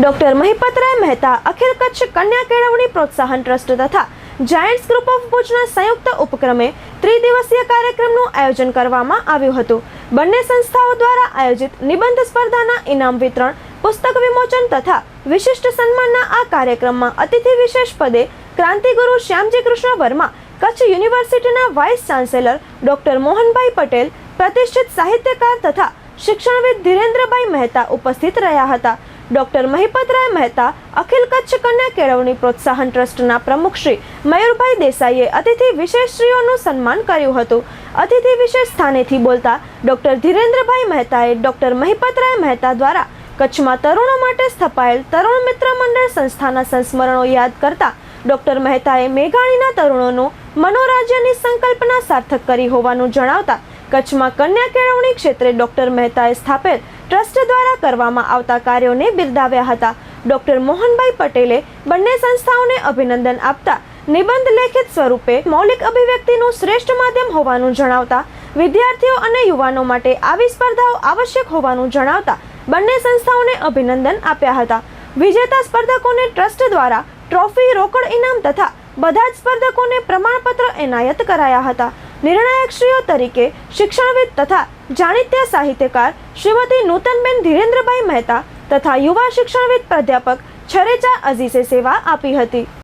Doctor Mahipatray Mehta, અખિલ કચ્છ કન્યા કેળવણી પ્રોત્સાહન ટ્રસ્ટ તથા જાયન્ટ્સ ગ્રુપ ઓફ ભુજના સંયુક્ત ઉપક્રમે ત્રિદિવસીય કાર્યક્રમનું આયોજન કરવામાં આવ્યું હતું. બંને સંસ્થાઓ દ્વારા આયોજિત નિબંધ સ્પર્ધાના ઇનામ વિતરણ, પુસ્તક વિમોચન તથા વિશિષ્ટ સન્માનના આ કાર્યક્રમમાં અતિથિ વિશેષ પદે ક્રાંતિગુરુ શ્યામજી કૃષ્ણ વર્મા, કચ્છ યુનિવર્સિટીના vice chancellor doctor Mohanbhai Patel, પ્રતિષ્ઠિત સાહિત્યકાર તથા શિક્ષણવિદ ધીરેન્દ્રભાઈ મહેતા ઉપસ્થિત રહ્યા હતા. ડોક્ટર મહિપતરાય મહેતા, અખિલ કચ્છ કન્યા કેળવણી પ્રોત્સાહન ટ્રસ્ટના પ્રમુખ શ્રી મયુરભાઈ દેસાઈએ અતિથિ વિશેષશ્રીઓનું સન્માન કર્યું હતું. અતિથિ વિશેષ સ્થાનેથી બોલતા ડોક્ટર ધીરેન્દ્રભાઈ મહેતાએ ડોક્ટર મહિપતરાય મહેતા દ્વારા કચ્છમાં તરુણો માટે સ્થપાયેલ તરુણ મિત્ર મંડળ સંસ્થાના સંસ્મરણો યાદ કરતા ડોક્ટર મહેતાએ મેઘાણીના તરુણોનું મનોરાજ્યની સંકલ્પના સાર્થક કરી હોવાનું જણાવતા કચ્છમાં કન્યા કેળવણી ક્ષેત્રે ડોક્ટર મહેતાએ સ્થાપેલ ટ્રસ્ટ દ્વારા કરવામાં આવતા કાર્યોને બિરદાવ્યા હતા. ડોક્ટર મોહનભાઈ પટેલે બંને સંસ્થાઓને અભિનંદન આપતા નિબંધ લેખિત સ્વરૂપે મૌલિક અભિવ્યક્તિનું શ્રેષ્ઠ માધ્યમ હોવાનું જણાવતા, વિદ્યાર્થીઓ અને યુવાનો માટે આવી સ્પર્ધાઓ આવશ્યક હોવાનું જણાવતા બંને સંસ્થાઓને અભિનંદન આપ્યા હતા. વિજેતા સ્પર્ધકોને ટ્રસ્ટ દ્વારા ટ્રોફી રોકડ ઇનામ તથા બધા જ સ્પર્ધકોને પ્રમાણપત્ર એનાયત કરાયા હતા. નિર્ણાયકશ્રીઓ તરીકે શિક્ષણવિદ તથા જાણીત્યા સાહિત્યકાર શ્રીમતી નૂતનબેન ધીરેન્દ્રભાઈ મહેતા તથા યુવા શિક્ષણવિદ પ્રાધ્યાપક છરેચા અઝીઝે સેવા આપી હતી.